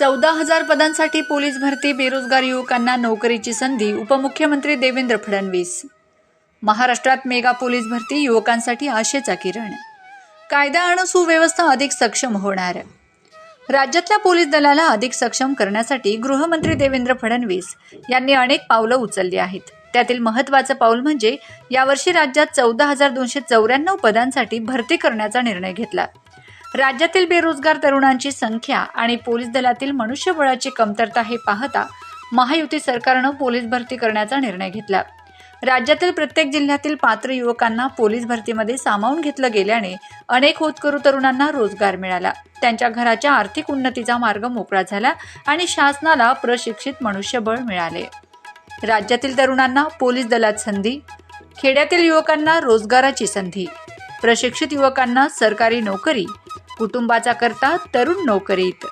चौदा हजार पदांसाठी पोलीस भरती बेरोजगार युवकांना नोकरीची संधी उपमुख्यमंत्री देवेंद्र फडणवीस. महाराष्ट्रात मेगा पोलीस भरती युवकांसाठी आशेचा किरण. कायदा आणि सुव्यवस्था अधिक सक्षम होणार. राज्यातल्या पोलीस दलाला अधिक सक्षम करण्यासाठी गृहमंत्री देवेंद्र फडणवीस यांनी अनेक पावलं उचलली आहेत. त्यातील महत्त्वाचं पाऊल म्हणजे यावर्षी राज्यात चौदा हजार दोनशे चौऱ्याण्णव पदांसाठी भरती करण्याचा निर्णय घेतला. राज्यातील बेरोजगार तरुणांची संख्या आणि पोलीस दलातील मनुष्यबळाची कमतरता हे पाहता महायुती सरकारनं पोलीस भरती करण्याचा निर्णय घेतला. राज्यातील प्रत्येक जिल्ह्यातील पात्र युवकांना पोलीस भरतीमध्ये सामावून घेतलं गेल्याने अनेक होतकरू तरुणांना रोजगार मिळाला. त्यांच्या घराच्या आर्थिक उन्नतीचा मार्ग मोकळा झाला आणि शासनाला प्रशिक्षित मनुष्यबळ मिळाले. राज्यातील तरुणांना पोलीस दलात संधी खेड्यातील युवकांना रोजगाराची संधी प्रशिक्षित युवकांना सरकारी नोकरी कुटुंबाचा करता तरुण नोकरीत.